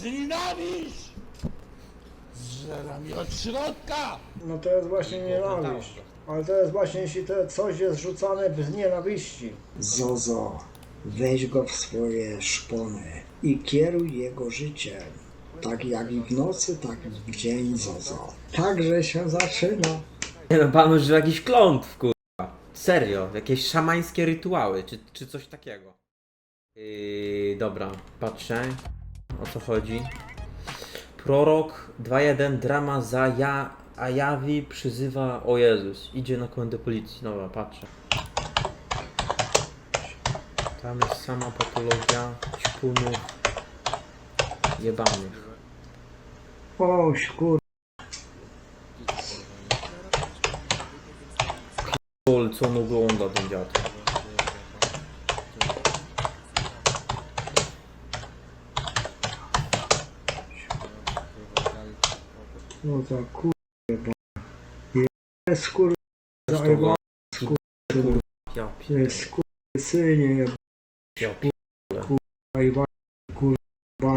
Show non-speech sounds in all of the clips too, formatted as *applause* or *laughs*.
Znienawiść! Zżera mi od środka! No to jest właśnie nienawiść. Ale to jest właśnie, jeśli to coś jest rzucane z nienawiści. Zozo, weź go w swoje szpony i kieruj jego życiem. Tak jak i w nocy, tak i w dzień, Zozo. Także się zaczyna. Nie no, pan używa jakichś klątw, kurwa. Serio, jakieś szamańskie rytuały, czy, czy coś takiego. Yy, dobra, patrzę. O co chodzi? Prorok 2.1 drama za ja, Ajawi przyzywa o Jezus. Idzie na komendę policji. Dobra, patrzę. Tam jest sama patologia ćpunów jebanych. Oś kur... Lol, co on ogląda ten dziad. No to kur... Jest kur... Zajeba... Ja Jest kur... Synie, Ja kurwa.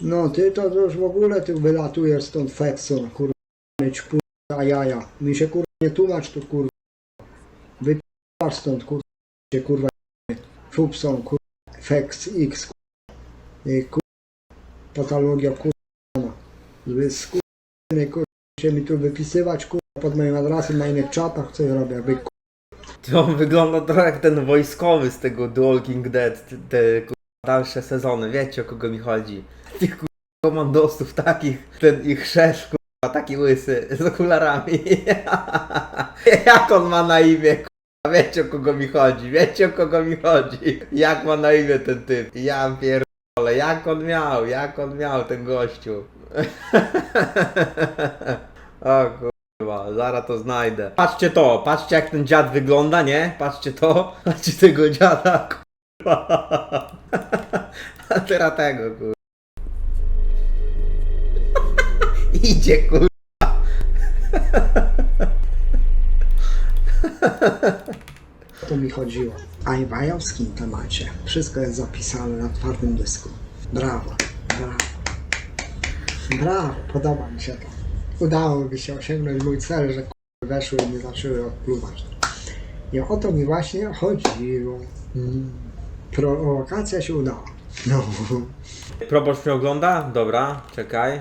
No ty to już w ogóle ty wylatujesz stąd Fekson, kurwa. Mieć kurwa jaja. Mi się kurwa nie tłumacz tu kurwa. Wypłasz stąd kurwa. Się kurwa Fupson kurwa. Fex X kurwa. Kurwa. Patologia kurwa. Zły skurwy kurwa. Mi tu wypisywać kurwa pod moim adresem na innych czatach co ja robię. Jakby To on wygląda trochę jak ten wojskowy z tego The Walking Dead, te, te kurwa, dalsze sezony, wiecie o kogo mi chodzi. Tych kurwa, komandosów takich, ten ich szef kurwa, taki łysy, z okularami. *laughs* jak on ma na imię kurwa, wiecie o kogo mi chodzi, wiecie o kogo mi chodzi. Jak ma na imię ten typ, ja pierdolę, jak on miał, jak on miał ten gościu. *laughs* o kurwa. Zaraz to znajdę. Patrzcie to, patrzcie jak ten dziad wygląda, nie? Patrzcie to, *laughs* patrzcie tego dziada, kurwa. A *laughs* teraz tego, kurwa. Idzie, kurwa. O to mi chodziło. A i w temacie wszystko jest zapisane na twardym dysku. Brawo, brawo. Brawo, podoba mi się to. Udało mi się osiągnąć mój cel, że k***y weszły i nie zaczęły odpluwać. I o to mi właśnie chodziło. Mm. Prowokacja się udała. No. Proboszcz mnie ogląda? Dobra, czekaj.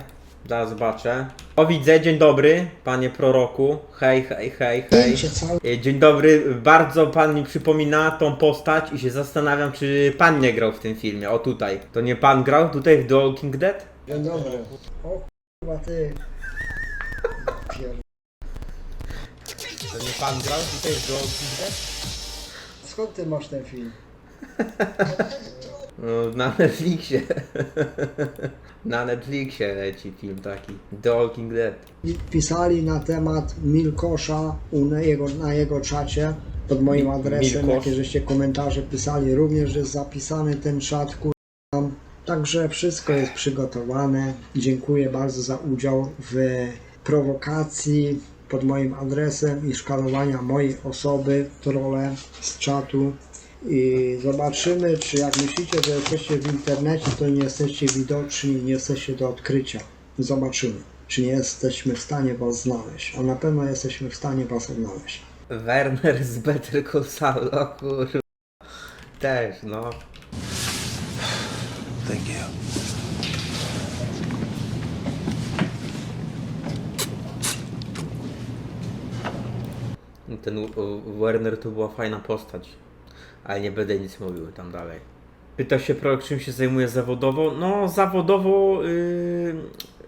Zaraz zobaczę. O widzę, dzień dobry, panie proroku. Hej, hej, hej, hej. się cały... E, Dzień dobry, bardzo pan mi przypomina tą postać i się zastanawiam, czy pan nie grał w tym filmie. O tutaj. To nie pan grał tutaj w The Walking Dead? Dzień dobry. O kurwa ty. Pier... To nie pan grał tutaj w Dead? Skąd ty masz ten film? No, na Netflixie. na Netflixie leci film taki. The Walking Dead. I pisali na temat Milkosza u na jego, na jego czacie pod moim adresem, Milkosz. jakie żeście komentarze pisali, również jest zapisany ten czat, kur-. Także wszystko jest przygotowane. Dziękuję bardzo za udział w prowokacji pod moim adresem i szkalowania mojej osoby, trole z czatu. I zobaczymy, czy jak myślicie, że jesteście w internecie, to nie jesteście widoczni, nie jesteście do odkrycia. Zobaczymy, czy nie jesteśmy w stanie Was znaleźć. A na pewno jesteśmy w stanie Was odnaleźć. Werner z Better Call Saul, o kurwa. Też, no. Thank you. Ten Werner to była fajna postać. Ale nie będę nic mówił tam dalej. Pyta się prorok, czym się zajmuje zawodowo. No, zawodowo, yy,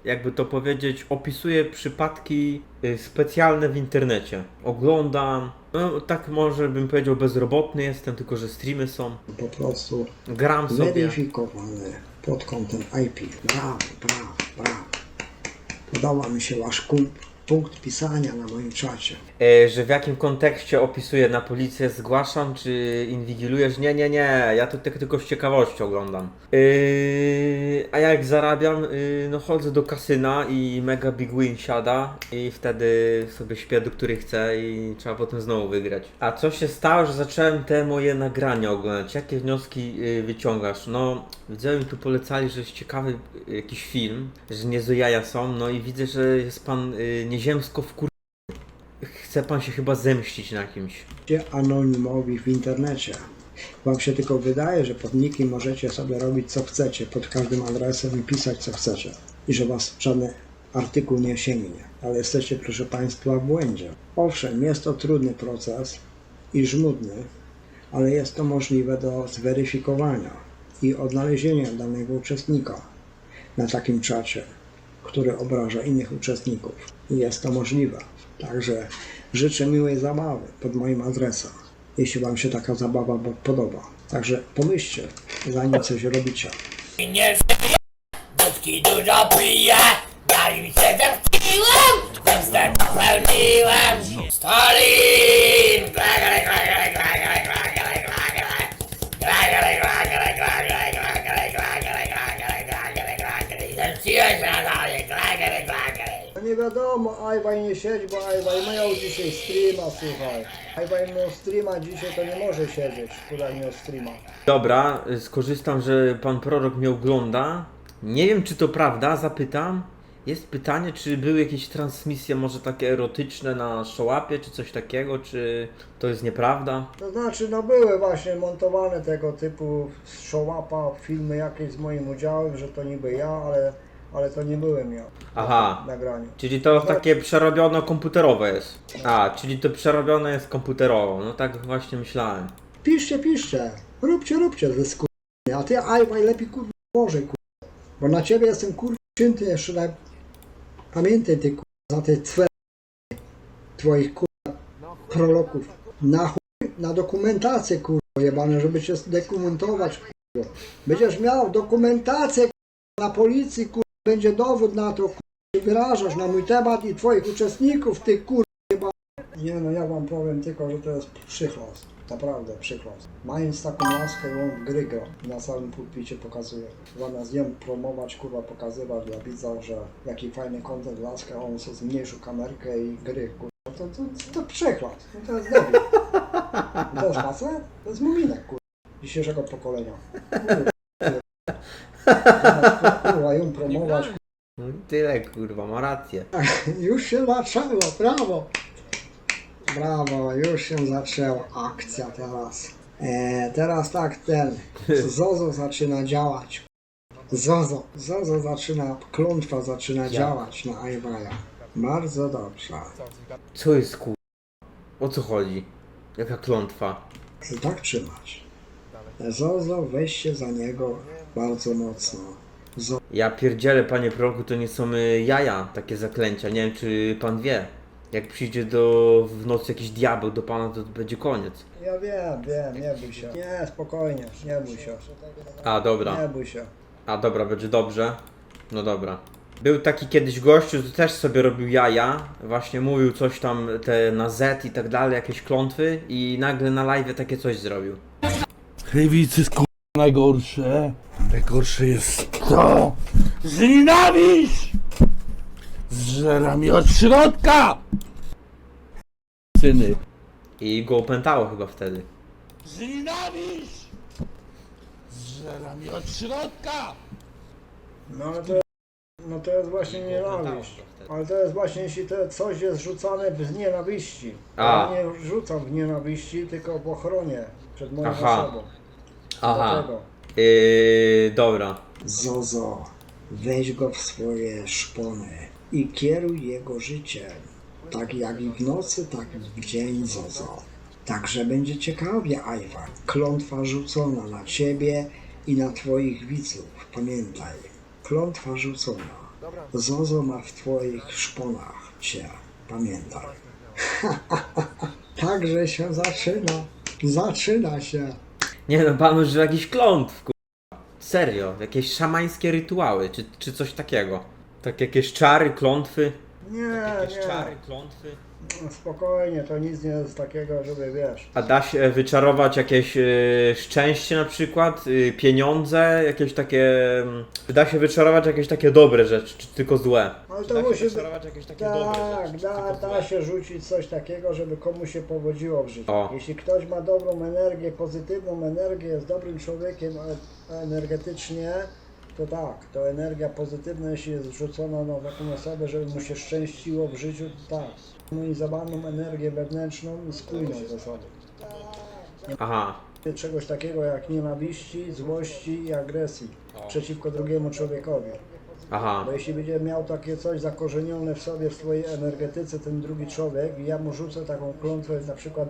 jakby to powiedzieć, opisuję przypadki yy, specjalne w internecie. Oglądam, no tak może bym powiedział, bezrobotny jestem, tylko że streamy są. Po prostu Gram sobie. weryfikowany pod kątem IP. Brawo, brawo, brawo. Podoba mi się Wasz kump. Punkt pisania na moim czacie. E, że w jakim kontekście opisuję na policję, zgłaszam, czy inwigilujesz? Nie, nie, nie, ja to tylko z ciekawości oglądam. Yy, a jak zarabiam, yy, no chodzę do kasyna i mega big win siada i wtedy sobie śpię do której chcę i trzeba potem znowu wygrać. A co się stało, że zacząłem te moje nagrania oglądać? Jakie wnioski yy, wyciągasz? No, widzowie mi tu polecali, że jest ciekawy jakiś film, że nie jaja są, no i widzę, że jest pan yy, nieziemsko wkur... Chce pan się chyba zemścić na kimś. Anonimowi w internecie. Wam się tylko wydaje, że pod nikim możecie sobie robić co chcecie, pod każdym adresem i pisać co chcecie. I że was żaden artykuł nie sięgnie. Ale jesteście, proszę Państwa, w błędzie. Owszem, jest to trudny proces i żmudny, ale jest to możliwe do zweryfikowania i odnalezienia danego uczestnika na takim czacie, który obraża innych uczestników. Jest to możliwe. Także życzę miłej zabawy pod moim adresem, jeśli Wam się taka zabawa podoba. Także pomyślcie, zanim coś robicie. Nie żyję, wódki dużo piję, ja im się zemściłem, zemstę popełniłem. Stalin! Klagale, wiadomo, Ajwaj nie siedź, bo Ajwaj miał dzisiaj streama, słuchaj. Ajwaj miał streama dzisiaj, to nie może siedzieć, która miał streama. Dobra, skorzystam, że pan prorok mnie ogląda. Nie wiem, czy to prawda, zapytam. Jest pytanie, czy były jakieś transmisje może takie erotyczne na Szołapie, czy coś takiego, czy to jest nieprawda? To znaczy, no były właśnie montowane tego typu z show-upa, filmy jakieś z moim udziałem, że to niby ja, ale, ale to nie byłem ja. Aha. W nagraniu. Czyli to takie przerobione komputerowe jest. A, czyli to przerobione jest komputerowo. No tak właśnie myślałem. Piszcie, piszcie, róbcie, róbcie ze skur... A ty, Ajwaj, lepiej kurwa może, kurwa. Bo na ciebie jestem kurwa czynty jeszcze na... Pamiętaj ty kurwa, za te cwe... twoich kurwa proloków. Na chuj, na dokumentację kurwa jebane, żeby cię dokumentować kurwa. Będziesz miał dokumentację kurwa, na policji kurwa, będzie dowód na to się wyrażasz na mój temat i twoich uczestników, kurwa jebane. Nie no, ja wam powiem tylko, że to jest przychlos. Naprawdę przychlos. Mając taką laskę, on gry. Na całym pulpicie pokazuje. Zamiast ją promować, kurwa, pokazywać dla widza, że jaki fajny content laska, on sobie zmniejszył kamerkę i gry, kurwa. To, to, to, to. No to jest debil. To jest facet? To jest muminek, kurwa. Dzisiejszego pokolenia. Kurwa. *laughs* Promować, No i tyle, kurwa, ma rację. *laughs* Już się zaczęło, brawo! Brawo, już się zaczęła akcja teraz. E, teraz tak, ten Zozo zaczyna działać. Zozo, Zozo zaczyna, klątwa zaczyna działać na Ajwaja. Bardzo dobrze. Co jest kurwa? O co chodzi? Jaka klątwa? I tak trzymać. Zozo, weź się za niego bardzo mocno. Ja pierdzielę, panie proroku, to nie są y, jaja, takie zaklęcia. Nie wiem, czy pan wie. Jak przyjdzie do w nocy jakiś diabeł do pana, to będzie koniec. ja wiem, wiem, nie bój się. Nie, spokojnie, nie bój się. A, dobra. Nie bój się. A dobra, będzie dobrze. No dobra. Był taki kiedyś gościu, co też sobie robił jaja. Właśnie mówił coś tam te na Z i tak dalej, jakieś klątwy i nagle na live takie coś zrobił. Chrywicy jest najgorsze. Najgorsze jest to, że nienawiść zżera mi od środka. Syny. I go opętało chyba wtedy. Że nienawiść zżera mi od środka. No ale to, no to jest właśnie nienawiść. Ale to jest właśnie, jeśli to coś jest rzucane w nienawiści. A. Ja nie rzucam w nienawiści, tylko w ochronie przed moją Aha. osobą. Aha. Dlatego. Yy, dobra. Zozo, weź go w swoje szpony i kieruj jego życiem. Tak jak i w nocy, tak i w dzień, Zozo. Także będzie ciekawie, Ajwa. Klątwa rzucona na ciebie i na twoich widzów. Pamiętaj, klątwa rzucona. Zozo ma w twoich szponach cię. Pamiętaj. *laughs* Także się zaczyna. Zaczyna się. Nie no, pan użył jakiś klątw, kurwa. Serio, jakieś szamańskie rytuały, czy, czy coś takiego. Tak jakieś czary, klątwy. Nie, Jakieś nie. czary, klątwy? Spokojnie, to nic nie jest takiego, żeby wiesz. A da się wyczarować jakieś e, szczęście na przykład, e, pieniądze, jakieś takie... mm, Czy da się wyczarować jakieś takie dobre rzeczy, czy tylko złe? Ale Czy to da się musi być- wyczarować jakieś takie dobre Tak, rzeczy, czy da, tylko da złe? się rzucić coś takiego, żeby komuś się powodziło w życiu. O. Jeśli ktoś ma dobrą energię, pozytywną energię, jest dobrym człowiekiem e- energetycznie, to tak, to energia pozytywna, jeśli jest wrzucona na taką osobę, żeby mu się szczęściło w życiu, to tak. No i zabaną energię wewnętrzną i spójną ze sobą. Aha, Czegoś takiego jak nienawiści, złości i agresji przeciwko drugiemu człowiekowi. aha. Bo jeśli będzie miał takie coś zakorzenione w sobie, w swojej energetyce, ten drugi człowiek, i ja mu rzucę taką klątwę, na przykład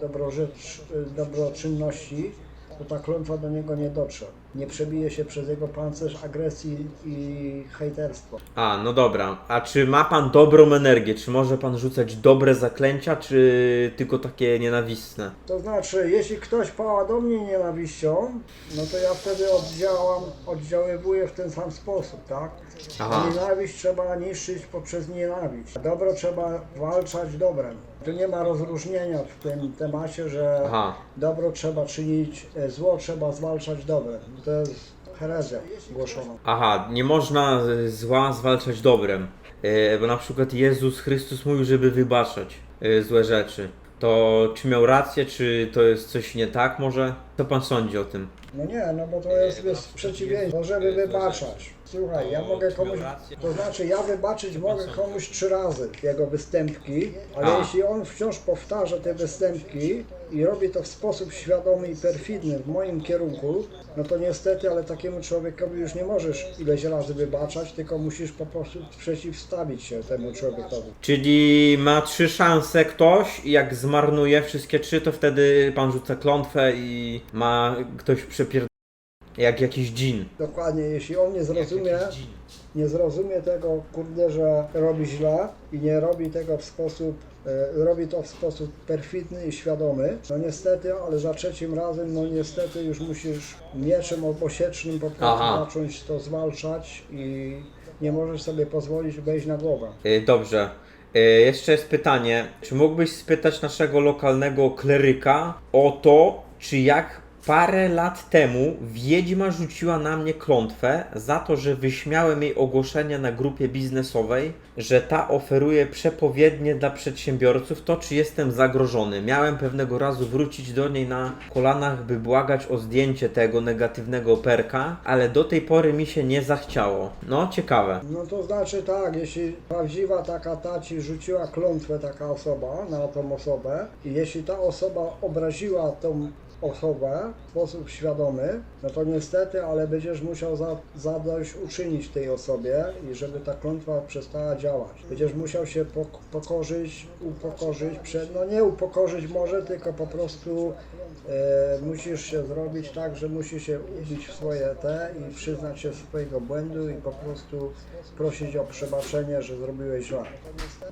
dobroczynności, to ta klątwa do niego nie dotrze. Nie przebije się przez jego pancerz agresji i hejterstwo. A, no dobra. A czy ma pan dobrą energię? Czy może pan rzucać dobre zaklęcia, czy tylko takie nienawistne? To znaczy, jeśli ktoś pała do mnie nienawiścią, no to ja wtedy oddziałam, oddziaływuję w ten sam sposób, tak? Aha. Nienawiść trzeba niszczyć poprzez nienawiść. Dobro trzeba walczać dobrem. Tu nie ma rozróżnienia w tym temacie, że Aha. dobro trzeba czynić, e, zło trzeba zwalczać dobrem. To jest herezja głoszona. Aha, nie można y, zła zwalczać dobrem. Y, Bo na przykład Jezus Chrystus mówił, żeby wybaczać złe rzeczy. To czy miał rację, czy to jest coś nie tak może? Co pan sądzi o tym? No nie, no bo to jest, jest przeciwieństwo, żeby wybaczać. Słuchaj, ja mogę komuś, to znaczy ja wybaczyć mogę komuś trzy razy jego występki, ale A. jeśli on wciąż powtarza te występki i robi to w sposób świadomy i perfidny w moim kierunku, no to niestety, ale takiemu człowiekowi już nie możesz ileś razy wybaczać, tylko musisz po prostu przeciwstawić się temu człowiekowi. Czyli ma trzy szanse ktoś i jak zmarnuje wszystkie trzy, to wtedy pan rzuca klątwę i ma ktoś przepierd... Jak jakiś dżin. Dokładnie, jeśli on nie zrozumie, nie zrozumie tego, kurde, że robi źle i nie robi tego w sposób, robi to w sposób perfidny i świadomy, no niestety, ale za trzecim razem, no niestety już musisz mieczem obosiecznym po prostu Aha. zacząć to zwalczać i nie możesz sobie pozwolić wejść na głowę. Y, Dobrze. Y, Jeszcze jest pytanie. Czy mógłbyś spytać naszego lokalnego kleryka o to, czy jak parę lat temu wiedźma rzuciła na mnie klątwę za to, że wyśmiałem jej ogłoszenie na grupie biznesowej, że ta oferuje przepowiednie dla przedsiębiorców, to czy jestem zagrożony. Miałem pewnego razu wrócić do niej na kolanach, by błagać o zdjęcie tego negatywnego perka, ale do tej pory mi się nie zachciało. No, ciekawe. No to znaczy tak, jeśli prawdziwa taka ta ci rzuciła klątwę taka osoba na tą osobę i jeśli ta osoba obraziła tą osobę w sposób świadomy, no to niestety, ale będziesz musiał za, zadość uczynić tej osobie i żeby ta klątwa przestała działać. Będziesz musiał się pok- pokorzyć, upokorzyć, przed, no nie upokorzyć może, tylko po prostu e, musisz się zrobić tak, że musisz się ubić w swoje te i przyznać się swojego błędu i po prostu prosić o przebaczenie, że zrobiłeś źle.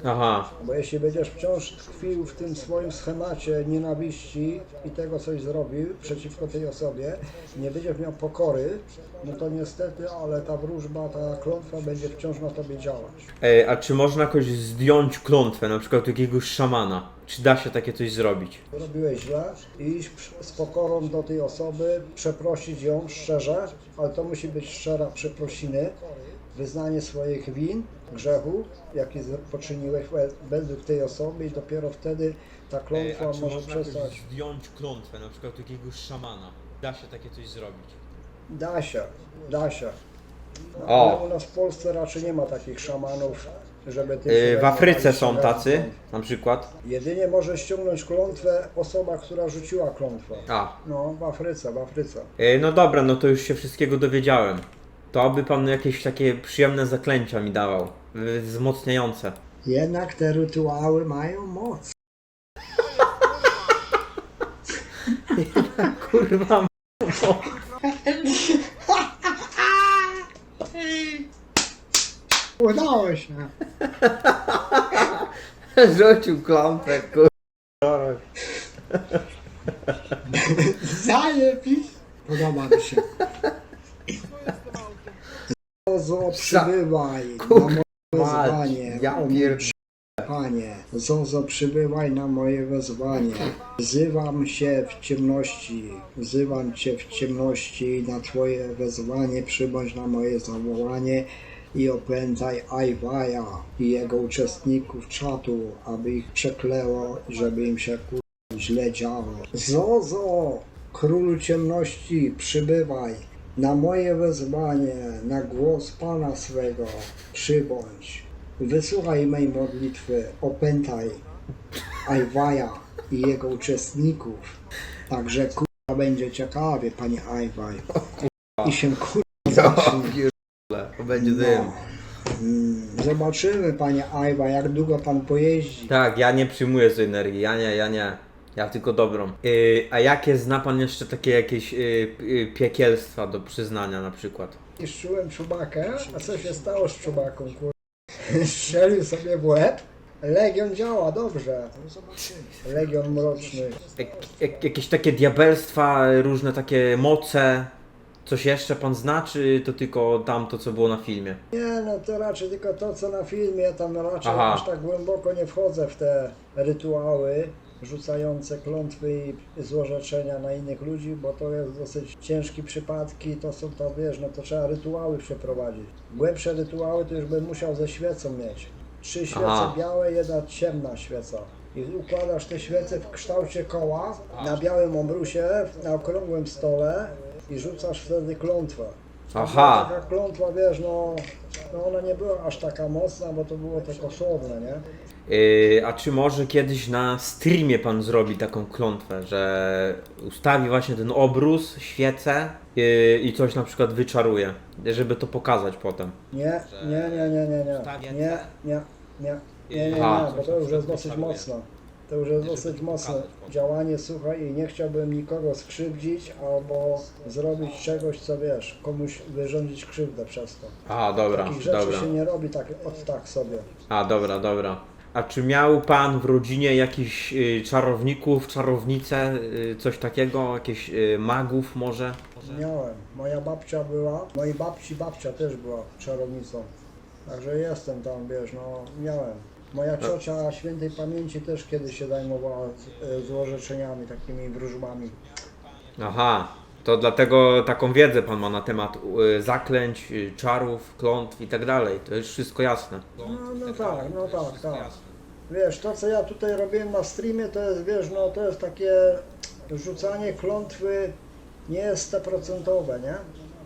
Aha. Bo jeśli będziesz wciąż tkwił w tym swoim schemacie nienawiści i tego coś zrobił przeciwko tej osobie, nie będziesz miał pokory, no to niestety, ale ta wróżba, ta klątwa będzie wciąż na tobie działać. A czy można jakoś zdjąć klątwę, na przykład jakiegoś szamana? Czy da się takie coś zrobić? Robiłeś źle, iść z pokorą do tej osoby, przeprosić ją szczerze, ale to musi być szczera przeprosiny, wyznanie swoich win, grzechu, jaki poczyniłeś we- według tej osoby i dopiero wtedy ta klątwa może przestać. zdjąć klątwę, na przykład jakiegoś szamana? Da się takie coś zrobić? Da się, da się. No, O. Ale u nas w Polsce raczej nie ma takich szamanów, żeby tym E, się w Afryce są tacy, na przykład. Jedynie może ściągnąć klątwę osoba, która rzuciła klątwę. A. No, w Afryce, w Afryce. E, no dobra, no to już się wszystkiego dowiedziałem. To aby pan jakieś takie przyjemne zaklęcia mi dawał. e, Wzmocniające. Jednak te rytuały mają moc. *laughs* Kurwa. Udało się. *laughs* Rzucił klątwę, kurwa. Zajebis. Podoba mi się. Ozo przybywaj na moje Mać, wyzwanie. ja. Panie, Zozo przybywaj na moje wezwanie. Wzywam się w ciemności, wzywam Cię w ciemności na Twoje wezwanie, przybądź na moje zawołanie i opętaj Ajwaja i jego uczestników czatu, aby ich przeklęło, żeby im się kur... źle działo. Zozo, królu ciemności, przybywaj. Na moje wezwanie, na głos Pana swego, przybądź. Wysłuchaj mej modlitwy, opętaj Ajwaja i jego uczestników. Także kurwa będzie ciekawie, panie Ajwaj. I się kurwa *laughs* zacznie. To będzie No. Mm, Zobaczymy, panie Ajwa, jak długo pan pojeździ. Tak, ja nie przyjmuję z energii, ja nie, ja nie. Ja tylko dobrą. Yy, a jakie zna pan jeszcze takie jakieś yy, yy, piekielstwa do przyznania na przykład? Niszczyłem czubakę, a co się stało z czubaką, kurwa? *laughs* Strzelił sobie w łeb. Legion działa dobrze. Legion mroczny. Jak, jak, jakieś takie diabelstwa, różne takie moce. Coś jeszcze pan zna, czy to tylko tamto, co było na filmie? Nie, no to raczej tylko to, co na filmie, tam raczej Aha. aż tak głęboko nie wchodzę w te rytuały rzucające klątwy i złorzeczenia na innych ludzi, bo to jest dosyć ciężkie przypadki, to są to, wiesz, no to trzeba rytuały przeprowadzić. Głębsze rytuały to już bym musiał ze świecą mieć. Trzy świece Aha. białe, jedna ciemna świeca. I układasz te świece w kształcie koła na białym obrusie, na okrągłym stole i rzucasz wtedy klątwę. Aha. Taka klątwa, wiesz, no, no ona nie była aż taka mocna, bo to było tylko słowne, nie? Yy, a czy może kiedyś na streamie pan zrobi taką klątwę, że ustawi właśnie ten obrus, świecę yy, i coś na przykład wyczaruje, żeby to pokazać potem? Nie, nie, nie, nie, nie, nie, Ustawiać nie, nie, nie, nie, nie, nie, Aha. bo to już jest dosyć mocno. To już jest dosyć mocne działanie, słuchaj, i nie chciałbym nikogo skrzywdzić albo zrobić czegoś, co wiesz, komuś wyrządzić krzywdę przez to. A, dobra, Takich rzeczy dobra. się nie robi tak od tak sobie. A, dobra, dobra. A czy miał pan w rodzinie jakichś y, czarowników, czarownice, y, coś takiego, jakichś y, magów może? Miałem. Moja babcia była, mojej babci babcia też była czarownicą. Także jestem tam, wiesz, no miałem. Moja ciocia świętej pamięci też kiedyś się zajmowała z- złorzeczeniami, takimi wróżbami. Aha, to dlatego taką wiedzę pan ma na temat y, zaklęć, y, czarów, klątw i tak dalej. To już wszystko jasne. No, no tak, no tak, tak. Wiesz, to co ja tutaj robiłem na streamie, to jest, wiesz, no to jest takie rzucanie klątwy nie jest 100%, nie?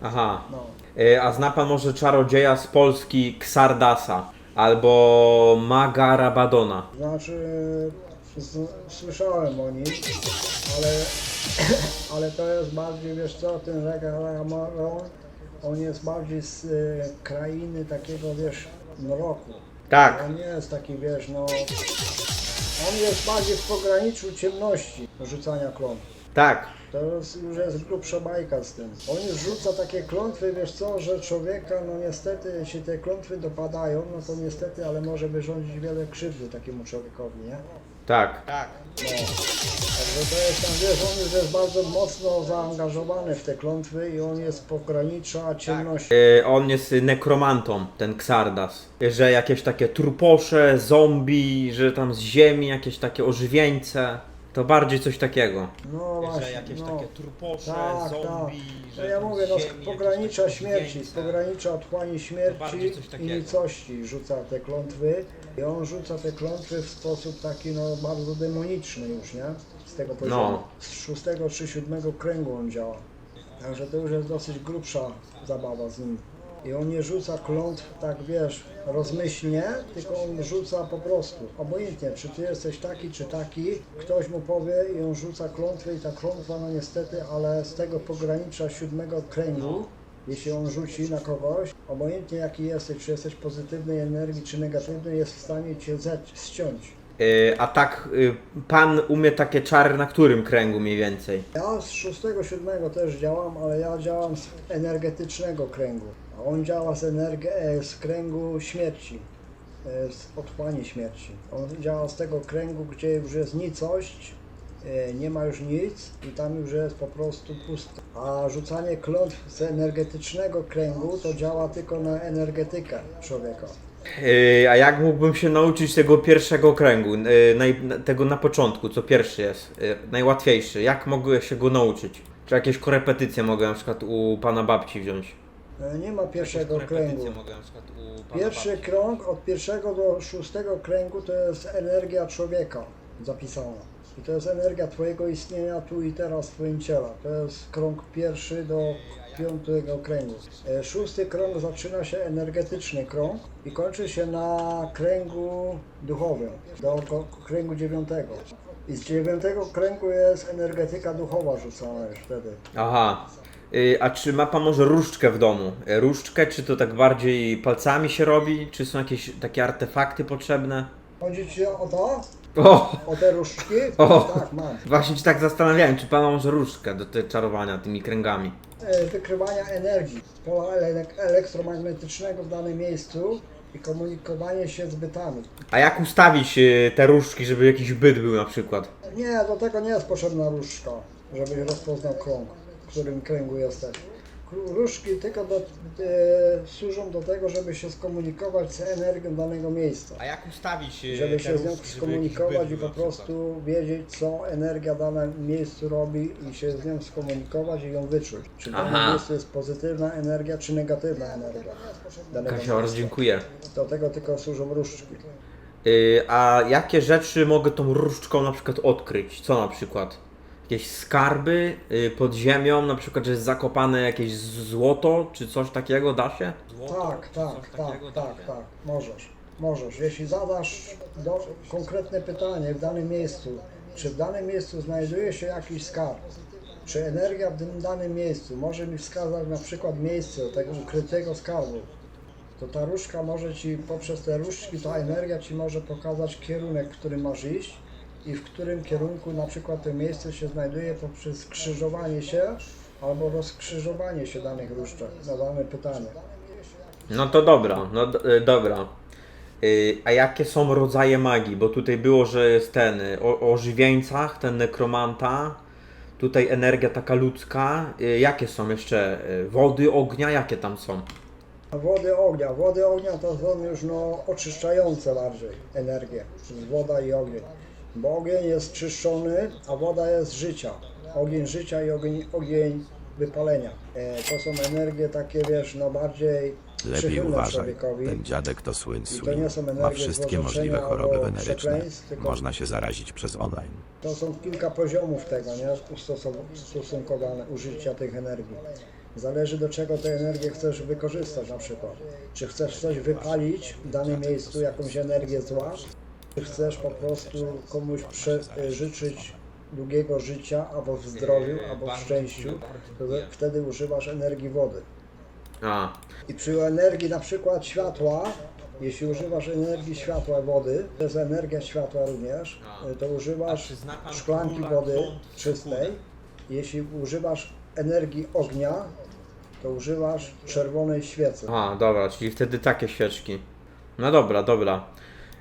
Aha. No. Y, A zna pan może czarodzieja z Polski Ksardasa albo Maga Rabadona? Znaczy, z, słyszałem o nim, ale, *clears throat* ale to jest bardziej, wiesz co, ten Regamaron, on jest bardziej z y, krainy takiego, wiesz, mroku. Tak. On nie jest taki, wiesz, no, on jest bardziej w pograniczu ciemności rzucania klątw. Tak. To już jest grubsza bajka z tym. On już rzuca takie klątwy, wiesz co, że człowieka, no niestety, jeśli te klątwy dopadają, no to niestety, ale może wyrządzić wiele krzywdy takiemu człowiekowi, nie? Tak. No. Także to jest tam, wiesz, on już jest bardzo mocno zaangażowany w te klątwy i on jest pogranicza ciemności. Y, On jest nekromantą, ten Ksardas. Że jakieś takie truposze, zombie, że tam z ziemi jakieś takie ożywieńce. To bardziej coś takiego. No właśnie, no. truposze, Tak, tak. No ja mówię, no z pogranicza śmierci, z pogranicza otchłani bardziej śmierci coś i takiego. nicości rzuca te klątwy. I on rzuca te klątwy w sposób taki, no bardzo demoniczny już, nie? Z tego poziomu. No. Z szóstego czy siódmego kręgu on działa. Także to już jest dosyć grubsza zabawa z nim. I on nie rzuca klątw tak, wiesz, rozmyślnie, tylko on rzuca po prostu. Obojętnie, czy ty jesteś taki, czy taki, ktoś mu powie i on rzuca klątwę i ta klątwa, no niestety, ale z tego pogranicza siódmego kręgu, jeśli on rzuci na kogoś, obojętnie jaki jesteś, czy jesteś pozytywnej energii, czy negatywnej, jest w stanie cię ściąć. A tak, y, pan umie takie czary na którym kręgu mniej więcej? Ja z szóstego, siódmego też działam, ale ja działam z energetycznego kręgu. A on działa z, energe- e, z kręgu śmierci, e, z otchłani śmierci. On działa z tego kręgu, gdzie już jest nicość e, nie ma już nic i tam już jest po prostu pusto. A rzucanie klątw z energetycznego kręgu to działa tylko na energetykę człowieka. Yy, a jak mógłbym się nauczyć tego pierwszego kręgu, yy, naj, tego na początku, co pierwszy jest, yy, najłatwiejszy? Jak mogę się go nauczyć? Czy jakieś korepetycje mogę na przykład u pana babci wziąć? E, Nie ma pierwszego kręgu. Pierwszy krąg od pierwszego do szóstego kręgu to jest energia człowieka zapisana. I to jest energia Twojego istnienia tu i teraz w Twoim ciele. To jest krąg pierwszy do piątego kręgu. E, Szósty krąg zaczyna się energetyczny krąg i kończy się na kręgu duchowym, do kręgu dziewiątego. I z dziewiątego kręgu jest energetyka duchowa rzucana już wtedy. Aha. Yy, a czy ma pan może różdżkę w domu? Yy, Różdżkę, czy to tak bardziej palcami się robi? Czy są jakieś takie artefakty potrzebne? Chodzi Ci o to? O! Różdżki? O! Tak, mam. Właśnie się tak zastanawiałem, czy pan ma może różdżkę do te czarowania tymi kręgami? e, wykrywania energii, pola ele- elektromagnetycznego w danym miejscu i komunikowanie się z bytami. A jak ustawić yy, te różdżki, żeby jakiś byt był na przykład? Nie, do tego nie jest potrzebna różdżka, żebyś rozpoznał krąg, w którym kręgu jesteś. Różdżki tylko do, e, służą do tego, żeby się skomunikować z energią danego miejsca. A jak ustawić yy, Żeby te się z nią różdżki, żeby skomunikować jakiś i byt po był na przykład? prostu wiedzieć, co energia w danym miejscu robi i się z nią skomunikować i ją wyczuć. Czy w danym Aha. miejscu jest pozytywna energia, czy negatywna energia danego Kasior, miejsca. dziękuję. Do tego tylko służą różdżki. Yy, a jakie rzeczy mogę tą różdżką na przykład odkryć? Co na przykład? Jakieś skarby yy, pod ziemią, na przykład, że jest zakopane jakieś złoto, czy coś takiego da się? Tak, tak, tak, tak, tak. Możesz. Możesz. Jeśli zadasz do, konkretne pytanie w danym miejscu, czy w danym miejscu znajduje się jakiś skarb, czy energia w tym danym miejscu może mi wskazać na przykład miejsce tego ukrytego skarbu, to ta różdżka może Ci, poprzez te różdżki, ta energia Ci może pokazać kierunek, w którym masz iść i w którym kierunku na przykład to miejsce się znajduje poprzez skrzyżowanie się albo rozkrzyżowanie się danych różdżek na dane pytanie. No to dobra, no y, dobra. Yy, a jakie są rodzaje magii? Bo tutaj było, że jest ten y, o, o żywieńcach, ten nekromanta, tutaj energia taka ludzka. Yy, jakie są jeszcze? Yy, wody, ognia, jakie tam są? Wody ognia. Wody ognia to są już no, oczyszczające bardziej energię. Woda i ogień. Bo ogień jest czyszczony, a woda jest życia. Ogień życia i ogień, ogień wypalenia. E, to są energie takie, wiesz, no bardziej Lepiej przychylne uważaj. człowiekowi. Ten dziadek to słyn I to nie są Ma energie wszystkie złożenia możliwe albo choroby weneryczne. przekleństw, tylko- Można się zarazić przez online. To są kilka poziomów tego, nie? Ustosow- Ustosunkowane użycia tych energii. Zależy do czego tę energię chcesz wykorzystać na przykład. Czy chcesz coś wypalić w danym miejscu, jakąś energię zła, chcesz po prostu komuś prze- życzyć długiego życia, albo w zdrowiu, albo w szczęściu, to wtedy używasz energii wody. A, I przy energii na przykład światła, jeśli używasz energii światła wody, to jest energia światła również, A. to używasz szklanki wody czystej. Jeśli używasz energii ognia, to używasz czerwonej świecy. a dobra, czyli wtedy takie świeczki. No dobra, dobra.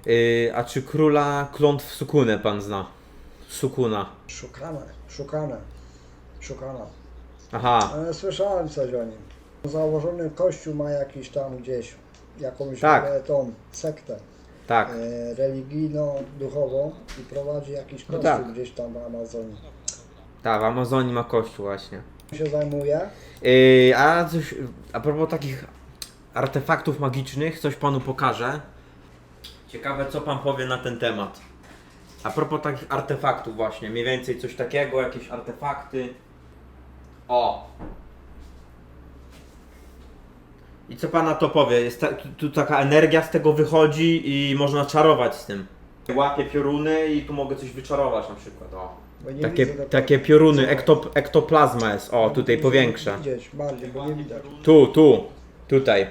Yy, a czy króla klątw Sukunę pan zna? Sukuna. Szukane, szukane, szukana. Aha, Ale słyszałem coś o nim. Założony kościół ma jakiś tam gdzieś, jakąś Tak. e, tą sektę tak. e, religijno-duchową i prowadzi jakiś kościół tak. gdzieś tam w Amazonii. Tak, w Amazonii ma kościół właśnie. się zajmuje. Yy, a coś, a propos takich artefaktów magicznych, coś panu pokażę. Ciekawe, co pan powie na ten temat. A propos takich artefaktów właśnie, mniej więcej coś takiego, jakieś artefakty. O! I co pana to powie? Jest ta, tu, tu taka energia z tego wychodzi i można czarować z tym. Łapię pioruny i tu mogę coś wyczarować na przykład. O. Bo nie Takie, widzę takie pioruny, ektop, ektoplazma jest. O, tutaj powiększę. Widzieć bardziej, bo nie widać. Tu, tu, tutaj.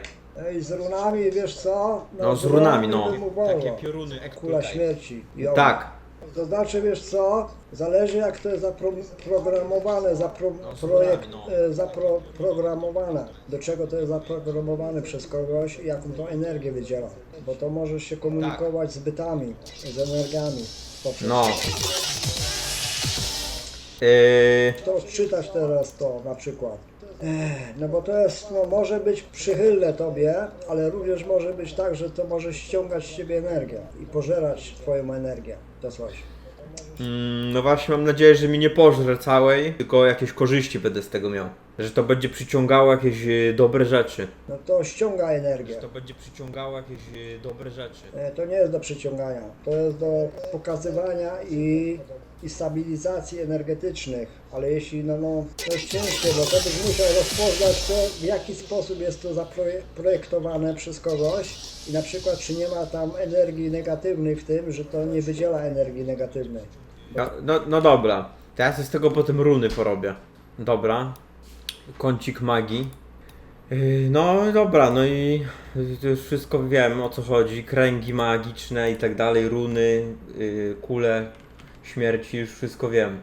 Ej, z runami, wiesz co? No, z runami, no. ubował. pioruny, Kula śmierci. I Tak. To znaczy, wiesz co? Zależy jak to jest zaprogramowane, zapro, projekt, no. e, zaprogramowane. Do czego to jest zaprogramowane przez kogoś i jaką to energię wydziela. Bo to możesz się komunikować z bytami, z energiami. poprzez- No. Yy, To czytać teraz to na przykład. No bo to jest, no może być przychylne tobie, ale również może być tak, że to może ściągać z ciebie energię i pożerać twoją energię. To coś. mm, no właśnie mam nadzieję, że mi nie pożre całej, tylko jakieś korzyści będę z tego miał. Że to będzie przyciągało jakieś e, dobre rzeczy. No to ściąga energię. to będzie przyciągało jakieś e, dobre rzeczy. E, To nie jest do przyciągania, to jest do pokazywania i, i stabilizacji energetycznych, ale jeśli, no, no, to jest ciężkie, bo to byś musiał rozpoznać to, w jaki sposób jest to zaprojektowane przez kogoś i na przykład, czy nie ma tam energii negatywnej w tym, że to nie wydziela energii negatywnej. No, no, no dobra, teraz z tego potem runy porobię. Dobra, kącik magii. Yy, No dobra, no i już wszystko wiem o co chodzi. Kręgi magiczne i tak dalej, runy, yy, kule śmierci, już wszystko wiem.